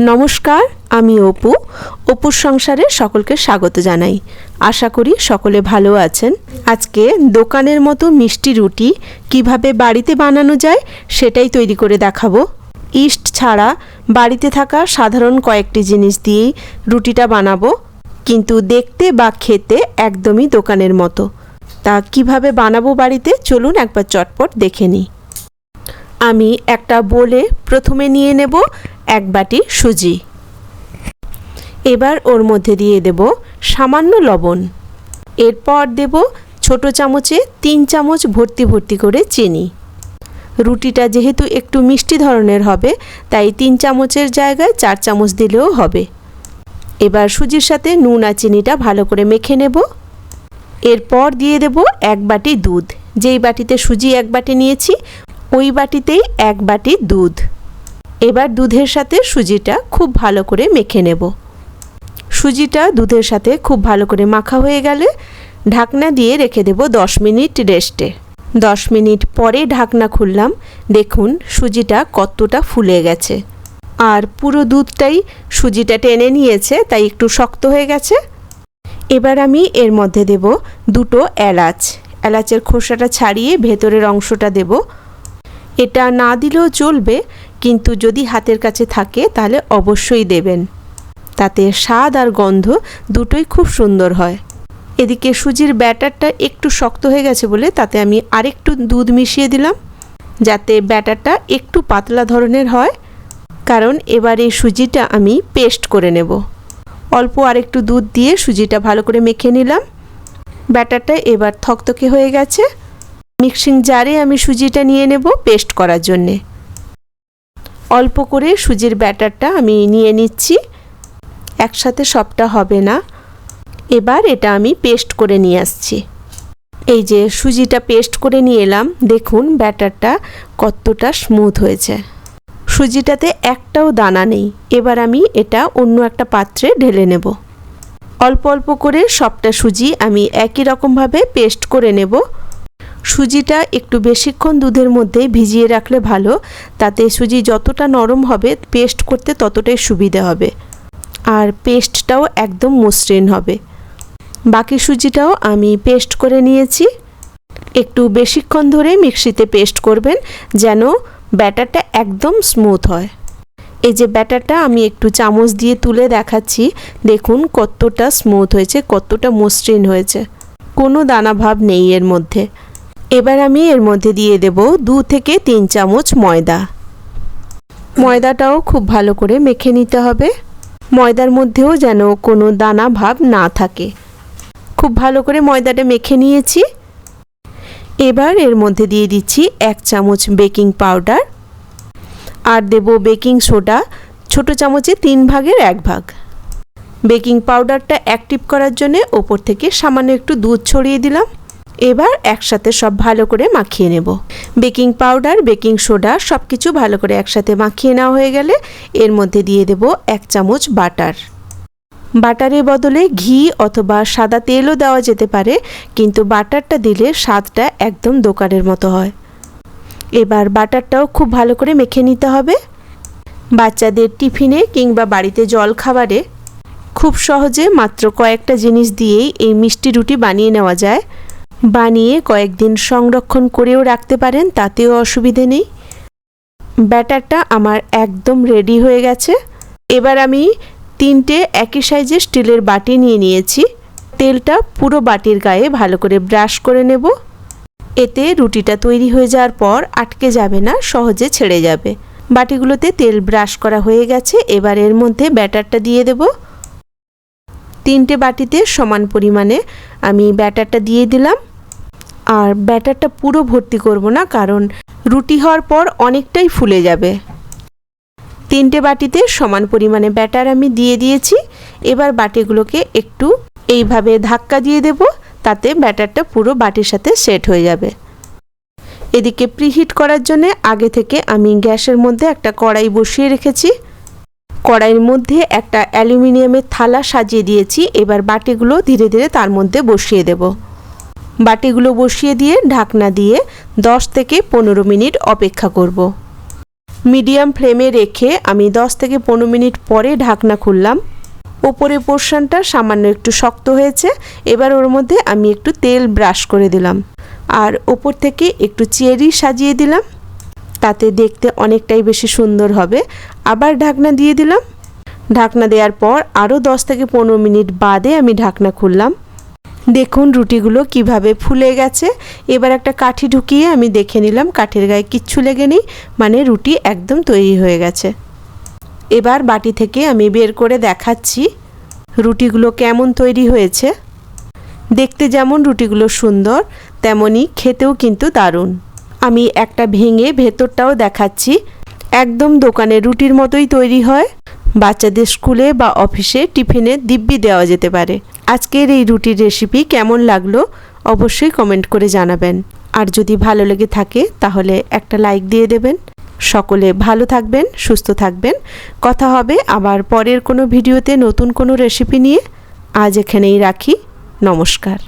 নমস্কার, আমি অপু। অপুর সংসারে সকলকে স্বাগত জানাই। আশা করি সকলে ভালো আছেন। আজকে দোকানের মতো মিষ্টি রুটি কীভাবে বাড়িতে বানানো যায় সেটাই তৈরি করে দেখাবো। ইস্ট ছাড়া বাড়িতে থাকা সাধারণ কয়েকটি জিনিস দিয়েই রুটিটা বানাবো। কিন্তু দেখতে বা খেতে একদমই দোকানের মতো। তা কীভাবে বানাবো বাড়িতে চলুন একবার চটপট দেখে নিই। আমি একটা বলে প্রথমে নিয়ে নেব এক বাটি সুজি। এবার ওর মধ্যে দিয়ে দেব সামান্য লবণ। এরপর দেব ছোট চামচে তিন চামচ ভর্তি ভর্তি করে চিনি। রুটিটা যেহেতু একটু মিষ্টি ধরনের হবে, তাই তিন চামচের জায়গায় চার চামচ দিলেও হবে। এবার সুজির সাথে নুন আর চিনিটা ভালো করে মেখে নেব। এরপর দিয়ে দেব এক বাটি দুধ। যেই বাটিতে সুজি এক বাটি নিয়েছি, ওই বাটিতেই এক বাটি দুধ। এবার দুধের সাথে সুজিটা খুব ভালো করে মেখে নেব। সুজিটা দুধের সাথে খুব ভালো করে মাখা হয়ে গেলে ঢাকনা দিয়ে রেখে দেব দশ মিনিট রেস্টে। দশ মিনিট পরে ঢাকনা খুললাম, দেখুন সুজিটা কতটা ফুলে গেছে। আর পুরো দুধটাই সুজিটা টেনে নিয়েছে, তাই একটু শক্ত হয়ে গেছে। এবার আমি এর মধ্যে দেব দুটো এলাচ। এলাচের খোসাটা ছাড়িয়ে ভেতরের অংশটা দেব। এটা না দিলেও চলবে কিন্তু যদি হাতের কাছে থাকে, তাহলে অবশ্যই দেবেন। তাতে স্বাদ আর গন্ধ দুটোই খুব সুন্দর হয়। এদিকে সুজির ব্যাটারটা একটু শক্ত হয়ে গেছে বলে তাতে আমি আরেকটু দুধ মিশিয়ে দিলাম, যাতে ব্যাটারটা একটু পাতলা ধরনের হয়, কারণ এবার এই সুজিটা আমি পেস্ট করে নেব। অল্প আরেকটু দুধ দিয়ে সুজিটা ভালো করে মেখে নিলাম। ব্যাটারটা এবার থকথকে হয়ে গেছে। মিক্সিং জারে আমি সুজিটা নিয়ে নেব পেস্ট করার জন্যে। অল্প করে সুজির ব্যাটারটা আমি নিয়ে নিচ্ছি। একসাথে সবটা হবে না। এবার এটা আমি পেস্ট করে নিয়ে আসছি। এই যে সুজিটা পেস্ট করে নিয়ে এলাম, দেখুন ব্যাটারটা কতটা স্মুথ হয়েছে। সুজিটাতে একটাও দানা নেই। এবার আমি এটা অন্য একটা পাত্রে ঢেলে নেব। অল্প অল্প করে সবটা সুজি আমি একই রকমভাবে পেস্ট করে নেব। সুজিটা একটু বেশিক্ষণ দুধের মধ্যে ভিজিয়ে রাখলে ভালো। তাতে সুজি যতটা নরম হবে, পেস্ট করতে ততটাই সুবিধে হবে। আর পেস্টটাও একদম মসৃণ হবে। বাকি সুজিটাও আমি পেস্ট করে নিয়েছি। একটু বেশিক্ষণ ধরে মিক্সিতে পেস্ট করবেন, যেন ব্যাটারটা একদম স্মুথ হয়। এই যে ব্যাটারটা আমি একটু চামচ দিয়ে তুলে দেখাচ্ছি, দেখুন কতটা স্মুথ হয়েছে, কতটা মসৃণ হয়েছে। কোনো দানা ভাব নেই এর মধ্যে। এবার আমি এর মধ্যে দিয়ে দেব দু থেকে তিন চামচ ময়দা। ময়দাটাও খুব ভালো করে মেখে নিতে হবে। ময়দার মধ্যেও যেন কোনো দানা ভাব না থাকে। খুব ভালো করে ময়দাটা মেখে নিয়েছি। এবার এর মধ্যে দিয়ে দিচ্ছি এক চামচ বেকিং পাউডার। আর দেব বেকিং সোডা, ছোট চামচে তিন ভাগের এক ভাগ। বেকিং পাউডারটা অ্যাক্টিভ করার জন্য ওপর থেকে সামান্য একটু দুধ ছড়িয়ে দিলাম। এবার একসাথে সব ভালো করে মাখিয়ে নেব। বেকিং পাউডার, বেকিং সোডা সব কিছু ভালো করে একসাথে মাখিয়ে নেওয়া হয়ে গেলে এর মধ্যে দিয়ে দেব এক চামচ বাটার। বাটারের বদলে ঘি অথবা সাদা তেলও দেওয়া যেতে পারে, কিন্তু বাটারটা দিলে স্বাদটা একদম দোকানের মতো হয়। এবার বাটারটাও খুব ভালো করে মেখে নিতে হবে। বাচ্চাদের টিফিনে কিংবা বাড়িতে জল খাবারে খুব সহজে মাত্র কয়েকটা জিনিস দিয়েই এই মিষ্টি রুটি বানিয়ে নেওয়া যায়। বানিয়ে কয়েকদিন সংরক্ষণ করেও রাখতে পারেন, তাতেও অসুবিধে নেই। ব্যাটারটা আমার একদম রেডি হয়ে গেছে। এবার আমি তিনটে একই সাইজের স্টিলের বাটি নিয়ে নিয়েছি। তেলটা পুরো বাটির গায়ে ভালো করে ব্রাশ করে নেব। এতে রুটিটা তৈরি হয়ে যাওয়ার পর আটকে যাবে না, সহজে ছেড়ে যাবে। বাটিগুলোতে তেল ব্রাশ করা হয়ে গেছে, এবার এর মধ্যে ব্যাটারটা দিয়ে দেব। তিনটে বাটিতে সমান পরিমাণে আমি ব্যাটারটা দিয়ে দিলাম। আর ব্যাটারটা পুরো ভর্তি করব না, কারণ রুটি হওয়ার পর অনেকটাই ফুলে যাবে। তিনটে বাটিতে সমান পরিমাণে ব্যাটার আমি দিয়ে দিয়েছি। এবার বাটিগুলোকে একটু এইভাবে ধাক্কা দিয়ে দেব, তাতে ব্যাটারটা পুরো বাটির সাথে সেট হয়ে যাবে। এদিকে প্রিহিট করার জন্য আগে থেকে আমি গ্যাসের মধ্যে একটা কড়াই বসিয়ে রেখেছি। কড়াইয়ের মধ্যে একটা অ্যালুমিনিয়ামের থালা সাজিয়ে দিয়েছি। এবার বাটিগুলো ধীরে ধীরে তার মধ্যে বসিয়ে দেব। বাটিগুলো বসিয়ে দিয়ে ঢাকনা দিয়ে দশ থেকে পনেরো মিনিট অপেক্ষা করব। মিডিয়াম ফ্লেমে রেখে আমি 10 থেকে পনেরো মিনিট পরে ঢাকনা খুললাম। ওপরে পোর্শনটা সামান্য একটু শক্ত হয়েছে। এবার ওর মধ্যে আমি একটু তেল ব্রাশ করে দিলাম। আর ওপর থেকে একটু চেরি সাজিয়ে দিলাম। তাতে দেখতে অনেকটাই বেশি সুন্দর হবে। আবার ঢাকনা দিয়ে দিলাম। ঢাকনা দেওয়ার পর আরও দশ থেকে পনেরো মিনিট বাদে আমি ঢাকনা খুললাম। দেখুন রুটিগুলো কীভাবে ফুলে গেছে। এবার একটা কাঠি ঢুকিয়ে আমি দেখে নিলাম কাঠের গায়ে কিচ্ছু লেগে নেই মানে রুটি একদম তৈরি হয়ে গেছে। এবার বাটি থেকে আমি বের করে দেখাচ্ছি রুটিগুলো কেমন তৈরি হয়েছে। দেখতে যেমন রুটিগুলো সুন্দর তেমনি খেতেও কিন্তু দারুণ। আমি একটা ভেঙে ভেতরটাও দেখাচ্ছি। একদম দোকানে রুটির মতোই তৈরি হয়। বাচ্চাদের স্কুলে বা অফিসে টিফিনে দিব্যি দেওয়া যেতে পারে। আজকের এই রুটির রেসিপি কেমন লাগল অবশ্যই কমেন্ট করে জানাবেন। আর যদি ভালো লেগে থাকে তাহলে একটা লাইক দিয়ে দেবেন। সকলে ভালো থাকবেন, সুস্থ থাকবেন। কথা হবে আবার পরের কোনো ভিডিওতে নতুন কোনো রেসিপি নিয়ে। আজ এখানেই রাখি। নমস্কার।